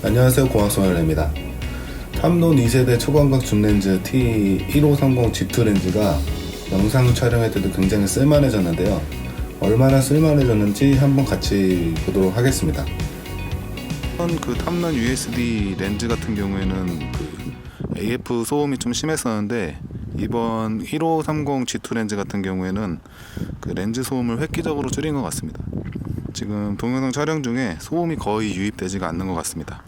안녕하세요. 고학소연입니다. 탐론 2세대 초광각 줌렌즈 T1530 G2 렌즈가 영상 촬영할 때도 굉장히 쓸만해졌는데요. 얼마나 쓸만해졌는지 한번 같이 보도록 하겠습니다. 그 탐론 USD 렌즈 같은 경우에는 그 AF 소음이 좀 심했었는데 이번 1530 G2 렌즈 같은 경우에는 그 렌즈 소음을 획기적으로 줄인 것 같습니다. 지금 동영상 촬영 중에 소음이 거의 유입되지가 않는 것 같습니다.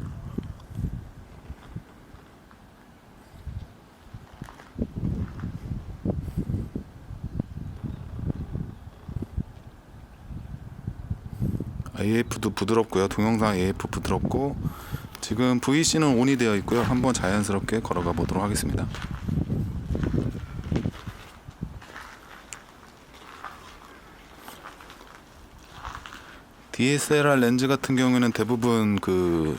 AF도 부드럽고요. 동영상 AF 부드럽고 지금 VC는 온이 되어 있고요. 한번 자연스럽게 걸어가 보도록 하겠습니다. DSLR 렌즈 같은 경우에는 대부분 그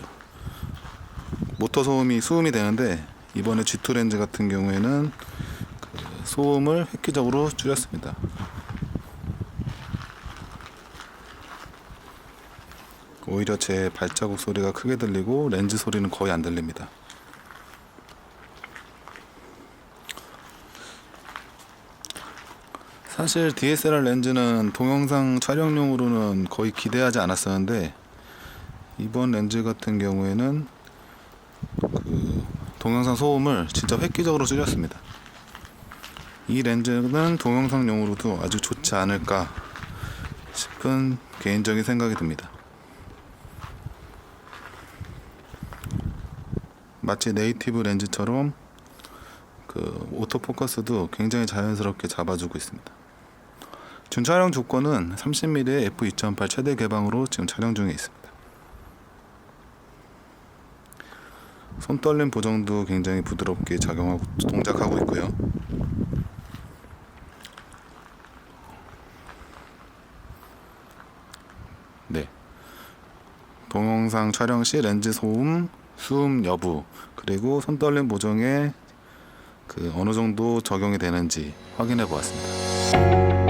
모터 소음이 수음이 되는데 이번에 G2 렌즈 같은 경우에는 그 소음을 획기적으로 줄였습니다. 오히려 제 발자국 소리가 크게 들리고 렌즈 소리는 거의 안 들립니다. 사실 DSLR 렌즈는 동영상 촬영용으로는 거의 기대하지 않았었는데 이번 렌즈 같은 경우에는 그 동영상 소음을 진짜 획기적으로 줄였습니다. 이 렌즈는 동영상용으로도 아주 좋지 않을까 싶은 개인적인 생각이 듭니다. 마치 네이티브 렌즈처럼 그 오토포커스도 굉장히 자연스럽게 잡아주고 있습니다. 준 촬영 조건은 30mm의 f2.8 최대 개방으로 지금 촬영 중에 있습니다. 손떨림 보정도 굉장히 부드럽게 작용하고 동작하고 있고요. 네. 동영상 촬영 시 렌즈 소음, 수음 여부, 그리고 손떨림 보정에 그 어느 정도 적용이 되는지 확인해 보았습니다.